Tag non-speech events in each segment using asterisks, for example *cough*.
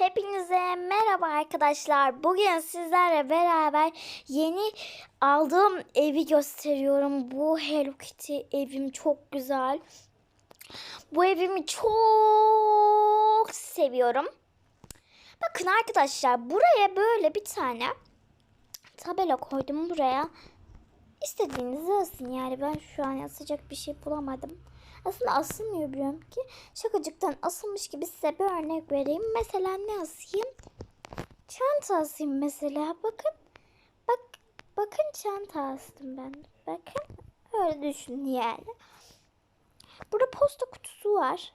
Hepinize merhaba arkadaşlar. Bugün sizlerle beraber yeni aldığım evi gösteriyorum. Bu Hello Kitty evim çok güzel. Bu evimi çok seviyorum. Bakın arkadaşlar buraya böyle bir tane tabela koydum buraya. İstediğinizi asın yani ben şu an asacak bir şey bulamadım. Aslında asılmıyor biliyorum ki. Şakacıktan asılmış gibi size bir örnek vereyim. Mesela ne asayım? Çanta asayım mesela. Bakın. Bak, bakın çanta astım ben. Bakın. Öyle düşünün yani. Burada posta kutusu var.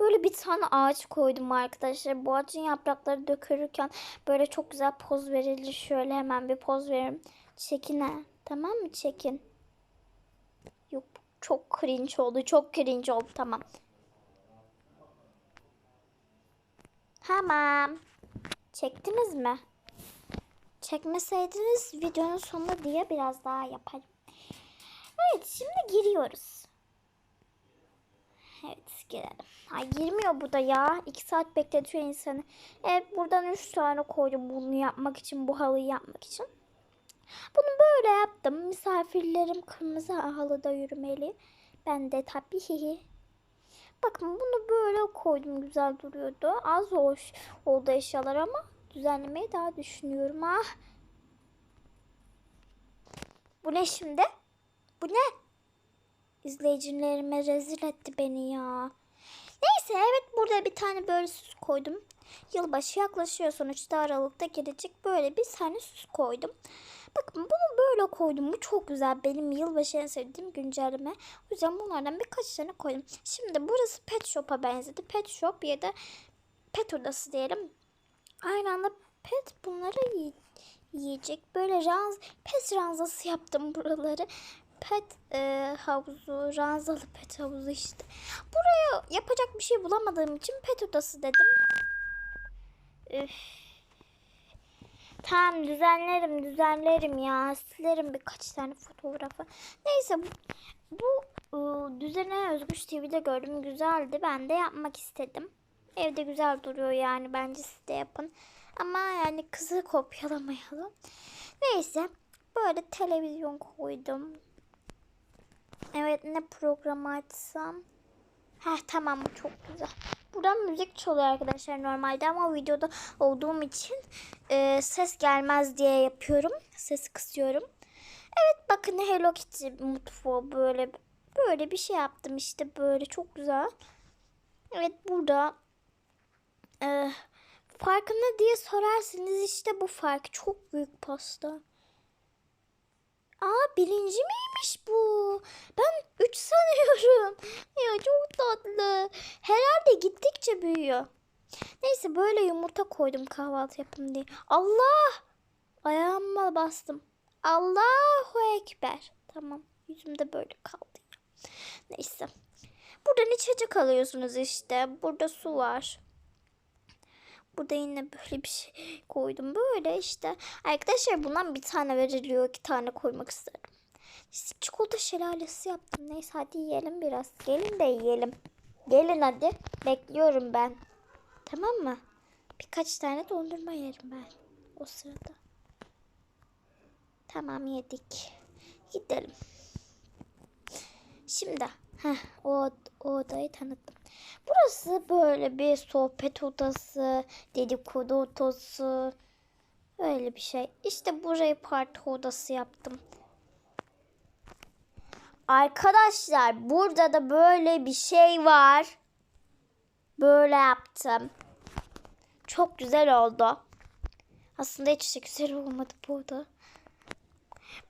Böyle bir tane ağaç koydum arkadaşlar. Bu ağacın yaprakları dökülürken böyle çok güzel poz verilir. Şöyle hemen bir poz verin. Çekin ha. Tamam mı? Çekin. Çok cringe oldu. Çok cringe oldu. Tamam. Tamam. Çektiniz mi? Çekmeseydiniz videonun sonunda diye biraz daha yaparım. Evet şimdi giriyoruz. Evet girelim. Ay girmiyor bu da ya. 2 saat bekletiyor insanı. Evet buradan 3 tane koydum bunu yapmak için. Bu halıyı yapmak için. Bunu böyle yaptım. Misafirlerim kırmızı halıda yürümeli. Ben de tabii hihi. Bakın bunu böyle koydum. Güzel duruyordu. Az hoş oldu eşyalar ama düzenlemeyi daha düşünüyorum. Ah. Bu ne şimdi? Bu ne? İzleyicilerime rezil etti beni ya. Neyse evet burada bir tane böyle süs koydum. Yılbaşı yaklaşıyor sonuçta Aralık'ta gelecek böyle bir tane süs koydum. Bakın bunu böyle koydum. Bu çok güzel. Benim yılbaşı en sevdiğim güncelleme. O yüzden bunlardan birkaç tane koydum. Şimdi burası pet shop'a benzedi. Pet shop ya da pet odası diyelim. Aynı anda pet bunları yi- yiyecek. Böyle ranz, pet ranzası yaptım buraları. Pet e, havuzu, ranzalı pet havuzu işte. Buraya yapacak bir şey bulamadığım için pet odası dedim. Üf. Tamam düzenlerim düzenlerim ya. Silerim birkaç tane fotoğrafı. Neyse bu, bu ıı, düzene Özgüç TV'de gördüm. Güzeldi. Ben de yapmak istedim. Evde güzel duruyor yani. Bence siz de yapın. Ama yani kızı kopyalamayalım. Neyse. Böyle televizyon koydum. Evet ne programı açsam. Heh tamam bu çok güzel. Buradan müzik çalıyor arkadaşlar normalde ama videoda olduğum için e, ses gelmez diye yapıyorum. Sesi kısıyorum. Evet bakın Hello Kitty mutfağı böyle böyle bir şey yaptım işte böyle çok güzel. Evet burada e, farkı ne diye sorarsınız işte bu fark çok büyük pasta. Aa birinci miymiş bu? Ben 3 sanıyorum. *laughs* Ya çok tatlı. Herhalde gittikçe büyüyor. Neyse böyle yumurta koydum kahvaltı yapın diye. Allah! Ayağıma bastım. Allahu Ekber. Tamam. Yüzümde böyle kaldı. Neyse. Buradan içecek alıyorsunuz işte. Burada su var. Burada yine böyle bir şey koydum. Böyle işte. Arkadaşlar bundan bir tane veriliyor. iki tane koymak isterim. Çikolata şelalesi yaptım. Neyse hadi yiyelim biraz. Gelin de yiyelim. Gelin hadi. Bekliyorum ben. Tamam mı? Birkaç tane dondurma yerim ben. O sırada. Tamam yedik. Gidelim. Şimdi heh, o, o odayı tanıttım. Burası böyle bir sohbet odası, dedikodu odası. Öyle bir şey. İşte burayı parti odası yaptım. Arkadaşlar burada da böyle bir şey var. Böyle yaptım. Çok güzel oldu. Aslında hiç de güzel olmadı burada.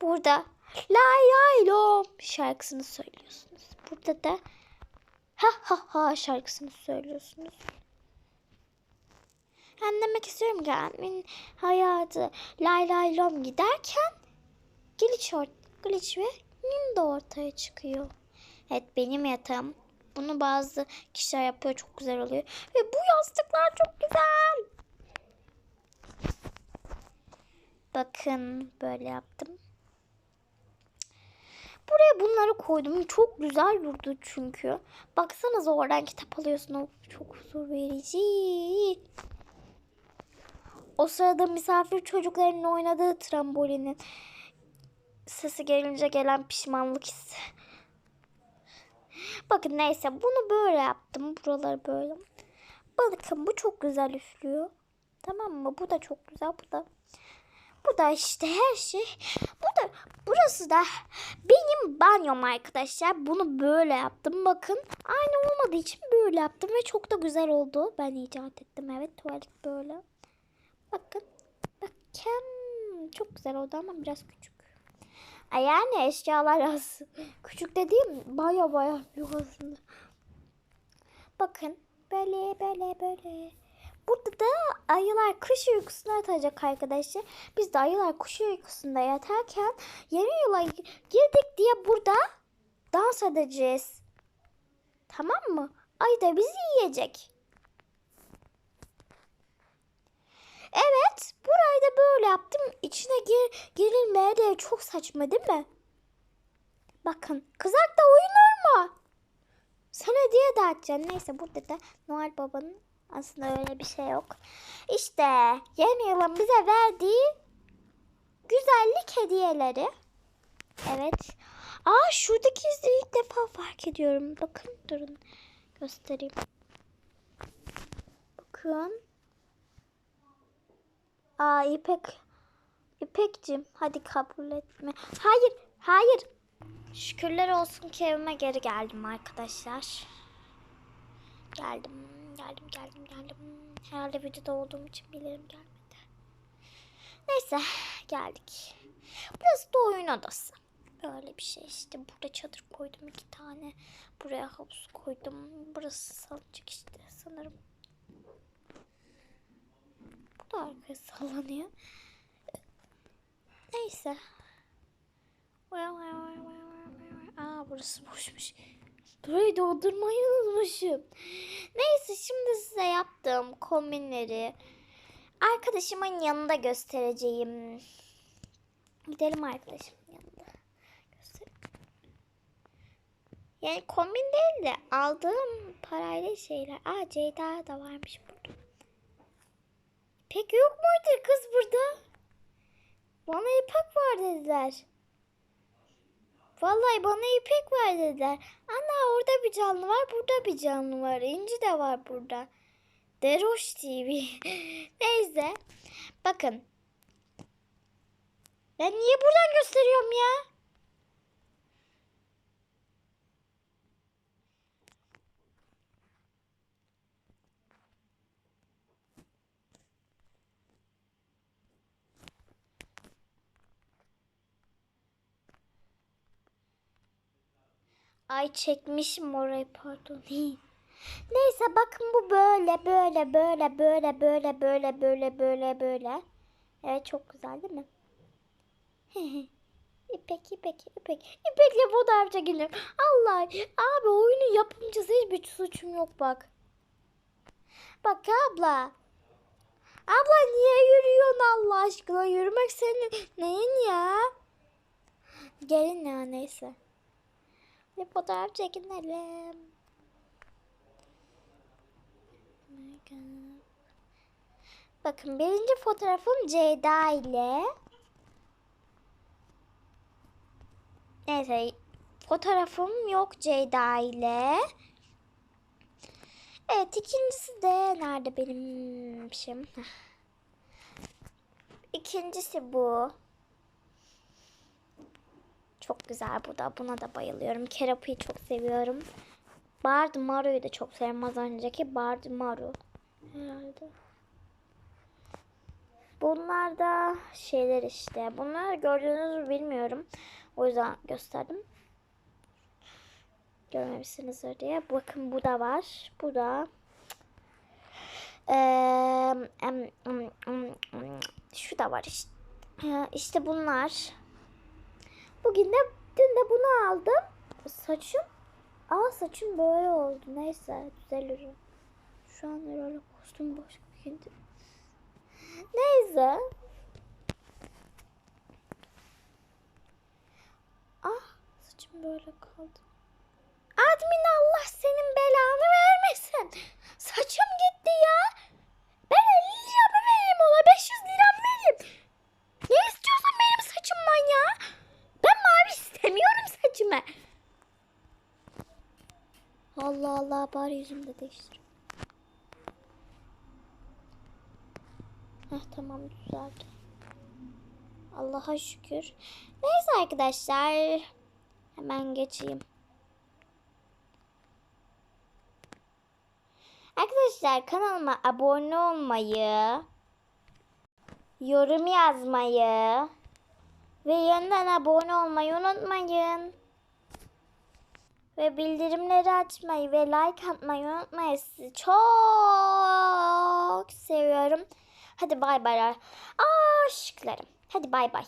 Burada Lay lay lom şarkısını söylüyorsunuz. Burada da ha ha ha şarkısını söylüyorsunuz. Demek istiyorum ki abimin hayatı lay lay lom giderken glitch, or glitch ve nim de ortaya çıkıyor. Evet benim yatağım. Bunu bazı kişiler yapıyor çok güzel oluyor. Ve bu yastıklar çok güzel. Bakın böyle yaptım. Buraya bunları koydum. Çok güzel durdu çünkü. Baksanıza oradan kitap alıyorsun. O çok huzur verici. O sırada misafir çocukların oynadığı trambolinin sesi gelince gelen pişmanlık hissi. Bakın neyse bunu böyle yaptım. Buraları böyle. Bakın bu çok güzel üflüyor. Tamam mı? Bu da çok güzel. Bu da bu da işte her şey. Bu da burası da benim banyom arkadaşlar. Bunu böyle yaptım. Bakın aynı olmadığı için böyle yaptım ve çok da güzel oldu. Ben icat ettim. Evet tuvalet böyle. Bakın. Bakın. Çok güzel oldu ama biraz küçük. Yani eşyalar az. Küçük dediğim baya baya büyük aslında. Bakın. Böyle böyle böyle. Burada da ayılar kış uykusuna yatacak arkadaşlar. Biz de ayılar kış uykusunda yatarken yeni yıla girdik diye burada dans edeceğiz. Tamam mı? Ayı da bizi yiyecek. Evet, burayı da böyle yaptım. İçine gir, girilmeye de çok saçma değil mi? Bakın, kızak da uyunur mu? Sana hediye dağıtacaksın. Neyse burada da Noel Baba'nın aslında öyle bir şey yok. İşte yeni yılın bize verdiği güzellik hediyeleri. Evet. Aa şuradaki izi ilk defa fark ediyorum. Bakın durun göstereyim. Bakın. Aa İpek. İpekcim hadi kabul etme. Hayır hayır. Şükürler olsun ki evime geri geldim arkadaşlar. Geldim, geldim, geldim, geldim. Herhalde videoda olduğum için bilirim gelmedi. Neyse, geldik. Burası da oyun odası. Böyle bir şey işte. Burada çadır koydum iki tane. Buraya havuz koydum. Burası salıncak işte sanırım. Bu da arkaya sallanıyor. Neyse. Aa burası boşmuş. Burayı doldurmayı unutmuşum. Neyse şimdi size yaptığım kombinleri arkadaşımın yanında göstereceğim. Gidelim arkadaşımın yanında. Yani kombin değil de aldığım parayla şeyler. Aa Ceyda da varmış burada. Pek yok muydu kız burada? Bana ipak var dediler. Vallahi bana ipek ver dediler. Ana orada bir canlı var, burada bir canlı var. İnci de var burada. Deroş TV. *laughs* Neyse. Bakın. Ben niye buradan gösteriyorum ya? Ay çekmişim orayı pardon. *laughs* Neyse bakın bu böyle böyle böyle böyle böyle böyle böyle böyle böyle. Evet çok güzel değil mi? *laughs* İpek İpek İpek. İpek'le fotoğraf çekelim. Allah abi oyunu yapımcısı hiçbir suçum yok bak. Bak abla. Abla niye yürüyorsun Allah aşkına? Yürümek senin neyin ya? Gelin ya neyse. Bir fotoğraf çekinelim. Bakın birinci fotoğrafım Ceyda ile. Neyse fotoğrafım yok Ceyda ile. Evet ikincisi de nerede benim şeyim? İkincisi bu. Çok güzel bu da. Buna da bayılıyorum. Kerapi'yi çok seviyorum. Bard Maru'yu da çok seviyorum. Az önceki Bard Maru. Herhalde. Bunlar da şeyler işte. Bunlar gördüğünüz mü bilmiyorum. O yüzden gösterdim. Görmemişsinizdir diye. Bakın bu da var. Bu da. Ee, şu da var işte. İşte bunlar. Bugün de dün de bunu aldım. Saçım. Aa saçım böyle oldu. Neyse düzelir. Şu an öyle kostüm boş giyindi. Neyse. Ah Saçım böyle kaldı. Admin Allah senin belanı vermesin. Saçım gitti ya. Ben 50 lira mı vereyim ona 500 lira mı vereyim? Ne istiyorsun benim saçımdan ya? Ben mavi istemiyorum saçımı. Allah Allah bari yüzümü de değiştir. Heh tamam düzeldi. Allah'a şükür. Neyse arkadaşlar. Hemen geçeyim. Arkadaşlar kanalıma abone olmayı, yorum yazmayı ve yeniden abone olmayı unutmayın. Ve bildirimleri açmayı ve like atmayı unutmayın. Sizi çok seviyorum. Hadi bay bay. Aşklarım. Hadi bay bay.